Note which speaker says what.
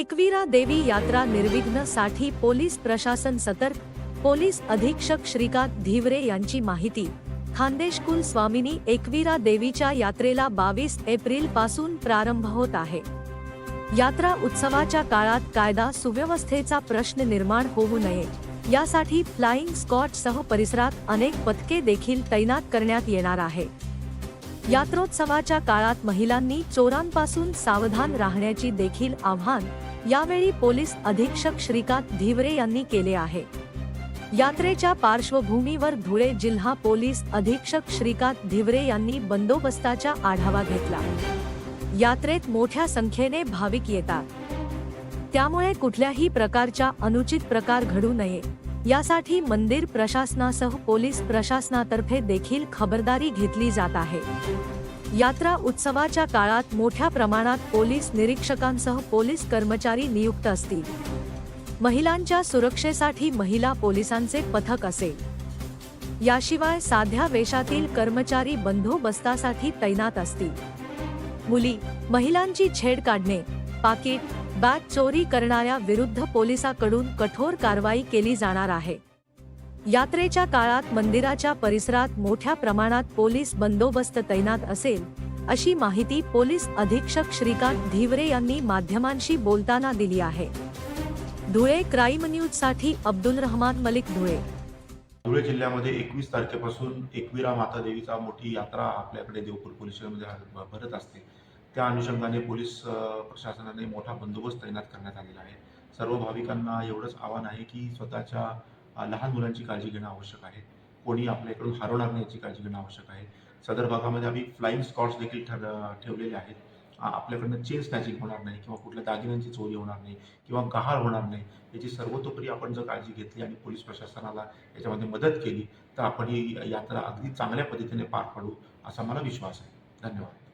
Speaker 1: एकविरा देवी यात्रा निर्विघ्नसाठी पोलीस प्रशासन सतर्क पोलीस अधीक्षक श्रीकांत धिवरे यांची माहिती. खानदेशकुल स्वामिनी एकविरा देवीच्या यात्रेला बावीस एप्रिलपासून प्रारंभ होत आहे. यात्रा उत्सवाच्या काळात कायदा सुव्यवस्थेचा प्रश्न निर्माण होऊ नये. यासाठी फ्लाइंग स्कॉटसह परिसरात अनेक पथके देखील तैनात करण्यात येणार आहे. यात्रोत्सवाच्या काळात महिलांनी चोरांपासून सावधान राहण्याची देखील आव्हान यावेळी पोलीस अधीक्षक श्रीकांत धिवरे यांनी केले आहे. यात्रेच्या पार्श्वभूमीवर धुळे जिल्हा पोलीस अधीक्षक श्रीकांत धिवरे यांनी बंदोबस्ताचा आढावा घेतला. यात्रेत मोठ्या संख्येने भाविक येतात. त्यामुळे कुठल्याही प्रकारचा अनुचित प्रकार घडू नये. यासाठी मंदिर प्रशासनासह पोलीस प्रशासनातर्फे देखील खबरदारी घेतली जात आहे. यात्रा उत्सवाच्या काळात मोठ्या प्रमाणात पोलीस निरीक्षकांसह पोलीस कर्मचारी नियुक्त असतील. महिलांच्या सुरक्षेसाठी महिला पोलिसांचे पथक असेल याशिवाय साध्या वेशातील कर्मचारी बंदोबस्तासाठी तैनात असतील. मुली महिलांची छेड काढणे पाकिट बॅग चोरी करणाऱ्या विरुद्ध पोलिसाकडून कठोर कारवाई केली जाणार आहे. यात्रेच्या काळात मंदिराच्या परिसरात मोठ्या प्रमाणात पोलीस बंदोबस्त तैनात असेल अशी माहिती पोलीस अधीक्षक श्रीकांत धिवरे यांनी माध्यमांशी बोलताना दिली आहे. धुळे क्राईम न्यूजसाठी अब्दुल रहमान मलिक धुळे.
Speaker 2: धुळे जिल्ह्यामध्ये एकवीस तारखेपासून एकविरा माता देवीचा मोठी यात्रा आपल्याकडे देवपूर पोलीस स्टेशनमध्ये भरत असते. त्या अनुषंगाने पोलीस प्रशासनाने मोठा बंदोबस्त तैनात करण्यात आलेला आहे. सर्व भाविकांना एवढंच आव्हान आहे की स्वतःच्या लहान मुलांची काळजी घेणं आवश्यक आहे. कोणी आपल्याकडून हरवणार नाही याची काळजी घेणं आवश्यक आहे. सदर भागामध्ये आम्ही फ्लाईंग स्कॉट्स देखील ठेवलेले आहेत. आपल्याकडनं चेन स्नॅचिंग होणार नाही किंवा कुठल्या दागिन्यांची चोरी होणार नाही किंवा गहाळ होणार नाही याची सर्वतोपरी आपण जर काळजी घेतली आणि पोलीस प्रशासनाला याच्यामध्ये मदत केली तर आपण ही यात्रा अगदी चांगल्या पद्धतीने पार पाडू असा मला विश्वास आहे. धन्यवाद.